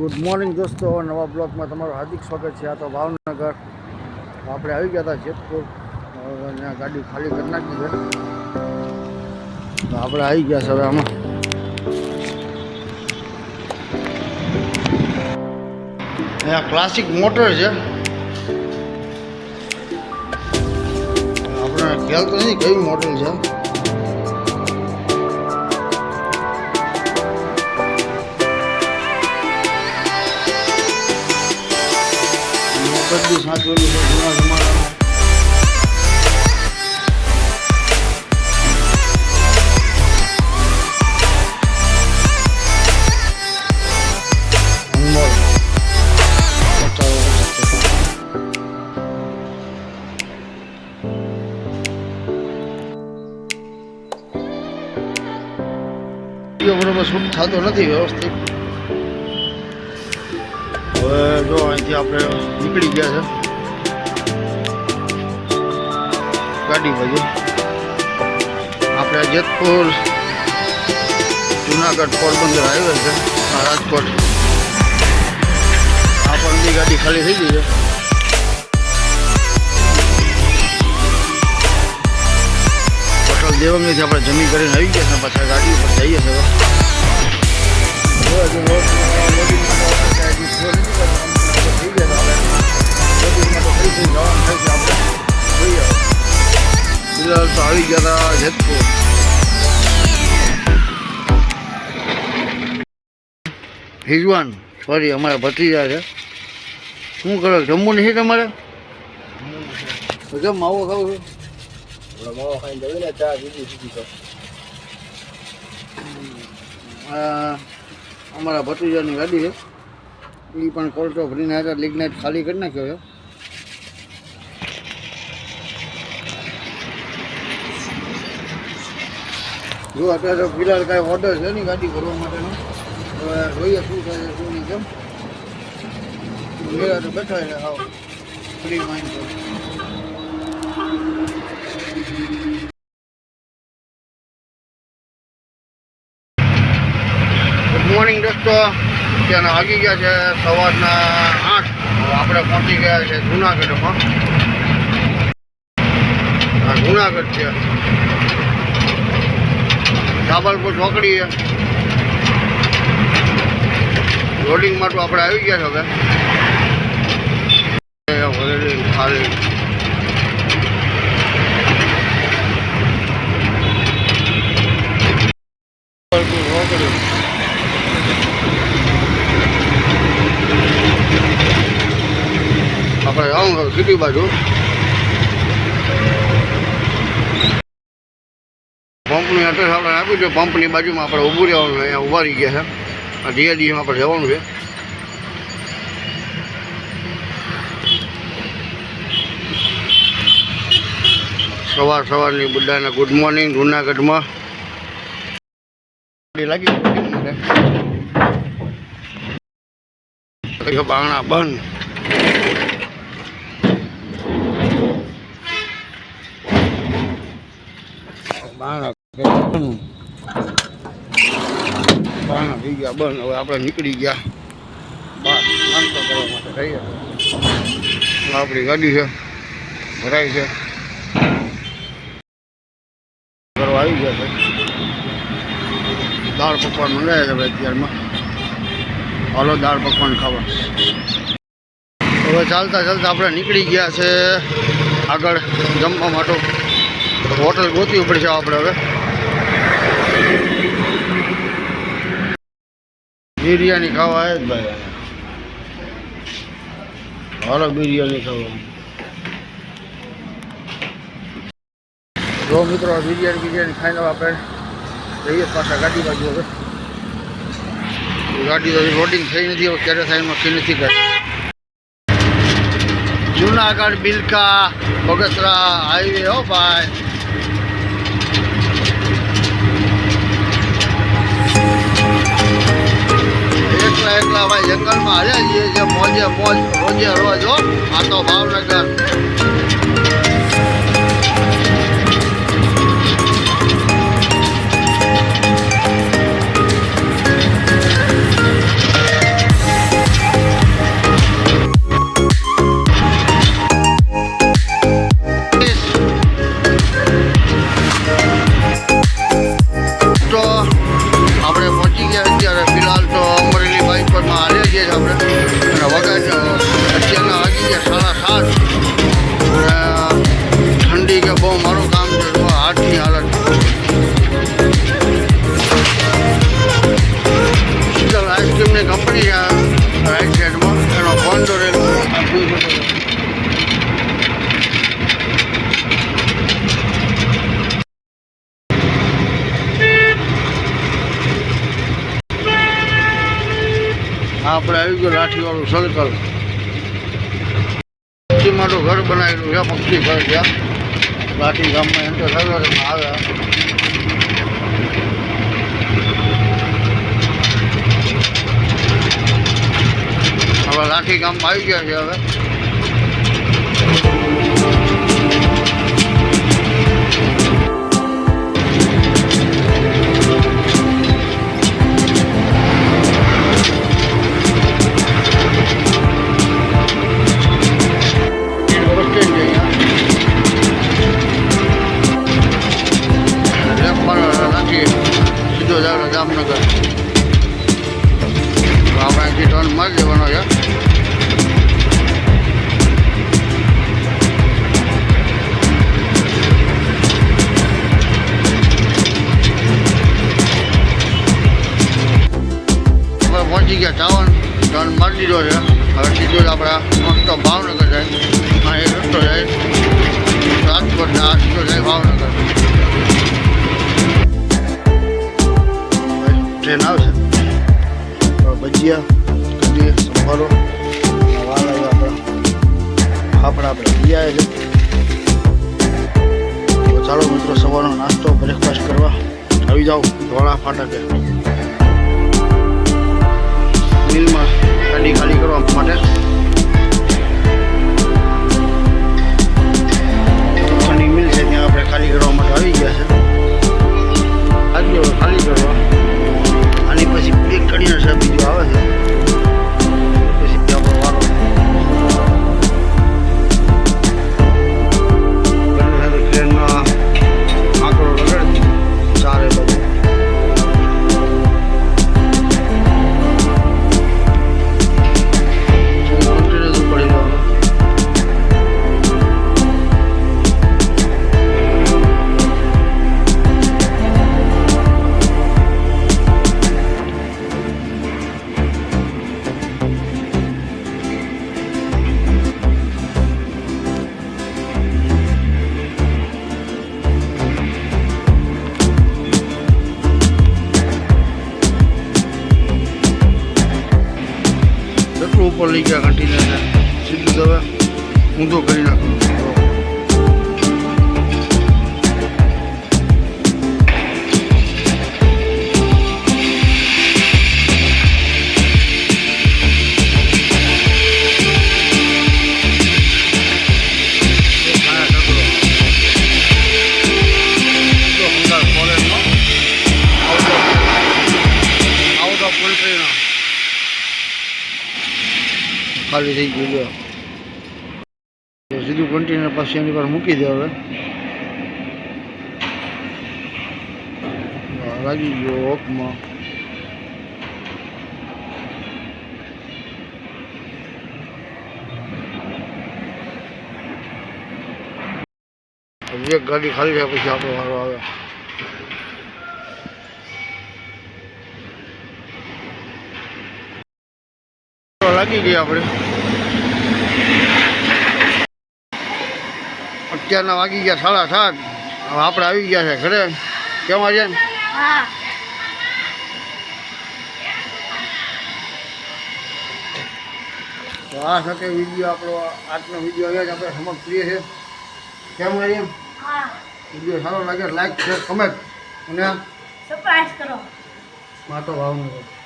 Good morning દોસ્તો, નવા બ્લોગમાં તમારું હાર્દિક સ્વાગત છે. આ તો ભાવનગર. આપણે આવી ગયા હતા જેતપુર. ત્યાં ગાડી ખાલી કરી નાખી છે. આપણે આવી ગયા છે હવે આમાં. અહીંયા ક્લાસિક મોટર છે. આપણે ખ્યાલ તો નથી કઈ મોડલ છે. મોટર બી સાચવેલું છે જૂના જમાનામાં. બરોબર શૂટ થતો નથી વ્યવસ્થિત? હવે જો અહીંથી આપણે નીકળી ગયા છે. ગાડી બાજુ આપણે જેતપુર જુનાગઢ પોરબંદર હાઈવે છે રાજકોટ. આ પણ ગાડી ખાલી થઈ ગઈ છે. દેવંગેથી આપણે જમી કરીને આવી ગયા છે, પાછા ગાડી ઉપર જઈએ છીએ હિજવાન સોરી અમારા ભત્રીજા છે. શું કરો જમવું નથી તમારે? કેમ માવો ખાવ છો. માવો ખાઈને જમીને ચા પીધી સીધી તો. અમારા ભત્રીજાની ગાડી છે. એ પણ કોલટો ભરીને આવ્યા લિગ્નાઇટ ખાલી કરી નાખ્યો છે. જો અત્યારે તો ફિલહાલ કાંઈ ઓર્ડર છે નહીં ગાડી ભરવા માટેનો. જોઈએ બેઠા છે ગુડ મોર્નિંગ દોસ્તો. અત્યારના વાગી ગયા છે સવારના આઠ. આપણે પહોંચી ગયા છે જુનાગઢમાં. જુનાગઢ છે. સાબલપુર ચોકડી છે. લોડિંગમાં તો આપણે આવી ગયા છે હવે. આપણે આવું હવે સિટી બાજુ. પંપની એડ્રેસ આપણે આપ્યું છે પંપની બાજુમાં આપણે ઊભું રહેવાનું, અહીંયા ઊભા રહી ગયા છે. આ ડીએડીએમાં આપણે જવાનું છે. સવાર સવારની બધાને ગુડ મોર્નિંગ જુનાગઢમાં. ગાડી લાગી માટે બારણા બંધ. બારણા થઈ ગયા બંધ હવે આપણે નીકળી ગયા. બહાર નાસ્તો કરવા માટે જઈએ આપણી ગાડી છે, ભરાય છે. છે. દાળ પકવાન મંગાવ્યા છે ભાઈ અત્યારમાં. હાલો દાળ પકવાન ખાવા. હવે ચાલતા ચાલતા આપણે નીકળી ગયા છે આગળ જમવા માટે. હોટલ ગોતવી પડશે આપણે હવે. બિરયાની ખાવા આવે જ ભાઈ હાલો બિરયાની ખાવા. જો મિત્રો બિરયાની બિરયાની ખાઈને આપણે જઈએ પાછા ગાડી બાજુ હવે. ગાડી તો લોડિંગ થઈ નથી, હવે ક્યારે થાય નક્કી નથી કરી જુનાગઢ બિલકા બગસરા હાઈવે હો ભાઈ. એકલા એકલા ભાઈ જંગલમાં હરે જઈએ છે મોજે મોજ, રોજે રોજ હો. આ તો ભાવનગર. આપણે પહોંચી ગયા છે આ રાઈટ સાઈડમાં એનો ફોન દોરેલો આપણે આવી ગયું લાઠીવાળું સર્કલ પક્ષી માટું ઘર બનાવેલું છે, પક્ષી ઘર છે. લાઠી ગામમાં એન્ટર થયું આવે. હવે લાઠી ગામમાં આવી ગયા છે હવે. સીધો જામનગર. આપણે અહીંથી ટર્ન મારી દેવાનો છે. ચાવન ટર્ન મારી દીધો છે. હવે સીધો જ આપણા મસ્ત ભાવનગર જાય. હા એ રસ્તો જાય. રાજકોટના આ સીધો જાય ભાવનગર. ટ્રેન આવશે? ભજીયા કદી સંભારો. આપણા. ફાફડા આપણે લઈ આવ્યા ચાલો મિત્રો, સવારનો નાસ્તો બ્રેકફાસ્ટ કરવા. આવી જાઓ. ધોળા ફાટકે. મિલમાં ગાડી ખાલી કરવા માટે. ગયા કન્ટિન્યુને સીધું તો હવે ઊંધો કરી નાખવાનું ખાલી થઈ ગયું લ્યો સીધું કન્ટેનર પાસે એની પર મૂકી દે હવે. લાગી ગયો હજી એક ગાડી ખાલી થયા પછી આપણો વારો આવે. લાગી ગઈ આપણે. અત્યારના વાગી ગયા સાડા સાત. હવે આપણે આવી ગયા છે ઘરે. કેમ આજે? તો આ સાથે વીડિયો આપણો આજનો વીડિયો અહીંયા જ આપણે સમક્ષ કરીએ છીએ. કેમ આજે? હા. વીડિયો સારો લાગે લાઈક શેર કમેન્ટ અને સબસ્ક્રાઈબ કરો. માતો ભાવનગર